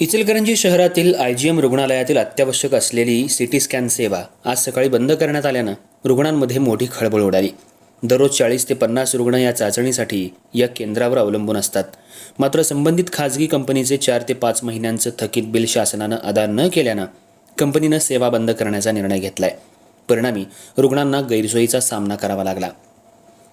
इचलकरंजी शहरातील I G M रुग्णालयातील अत्यावश्यक असलेली सिटी स्कॅन सेवा आज सकाळी बंद करण्यात आल्यानं रुग्णांमध्ये मोठी खळबळ उडाली. दररोज चाळीस ते पन्नास रुग्ण या चाचणीसाठी या केंद्रावर अवलंबून असतात. मात्र संबंधित खाजगी कंपनीचे चार ते पाच महिन्यांचं थकीत बिल शासनानं अदा न केल्यानं कंपनीनं सेवा बंद करण्याचा निर्णय घेतलाय. परिणामी रुग्णांना गैरसोयीचा सामना करावा लागला.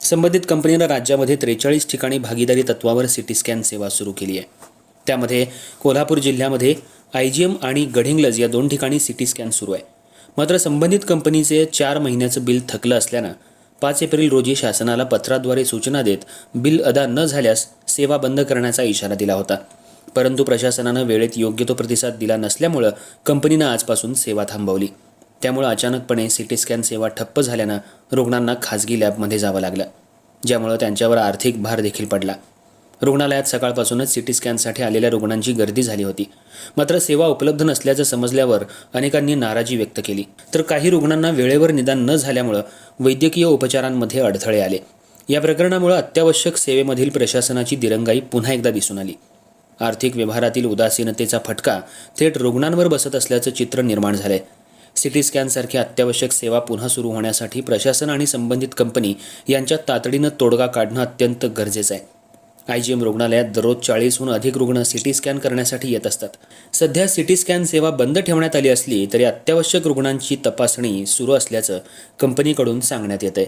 संबंधित कंपनीनं राज्यामध्ये त्रेचाळीस ठिकाणी भागीदारी तत्वावर सिटी स्कॅन सेवा सुरू केली आहे. त्यामध्ये कोल्हापूर जिल्ह्यामध्ये आय जी एम आणि गडिंग्लज या दोन ठिकाणी सिटी स्कॅन सुरू आहे. मात्र संबंधित कंपनीचे चार महिन्याचं बिल थकलं असल्यानं पाच एप्रिल रोजी शासनाला पत्राद्वारे सूचना देत बिल अदा न झाल्यास सेवा बंद करण्याचा इशारा दिला होता. परंतु प्रशासनानं वेळेत योग्य तो प्रतिसाद दिला नसल्यामुळं कंपनीनं आजपासून सेवा थांबवली. त्यामुळं अचानकपणे सिटी स्कॅन सेवा ठप्प झाल्यानं रुग्णांना खाजगी लॅबमध्ये जावं लागलं ज्यामुळं त्यांच्यावर आर्थिक भार देखील पडला. रुग्णालयात सकाळपासूनच सिटी स्कॅनसाठी आलेल्या रुग्णांची गर्दी झाली होती. मात्र सेवा उपलब्ध नसल्याचं समजल्यावर अनेकांनी नाराजी व्यक्त केली. तर काही रुग्णांना वेळेवर निदान न झाल्यामुळं वैद्यकीय उपचारांमध्ये अडथळे आले. या प्रकरणामुळे अत्यावश्यक सेवेमधील प्रशासनाची दिरंगाई पुन्हा एकदा दिसून आली. आर्थिक व्यवहारातील उदासीनतेचा फटका थेट रुग्णांवर बसत असल्याचं चित्र निर्माण झालंय. सिटी स्कॅनसारख्या अत्यावश्यक सेवा पुन्हा सुरू होण्यासाठी प्रशासन आणि संबंधित कंपनी यांच्यात तातडीनं तोडगा काढणं अत्यंत गरजेचं आहे. आय जी एम रुग्णालयात दररोज चाळीसहून अधिक रुग्ण सिटी स्कॅन करण्यासाठी येत असतात. सध्या सिटी स्कॅन सेवा बंद ठेवण्यात आली असली तरी अत्यावश्यक रुग्णांची तपासणी सुरू असल्याचं कंपनीकडून सांगण्यात येत आहे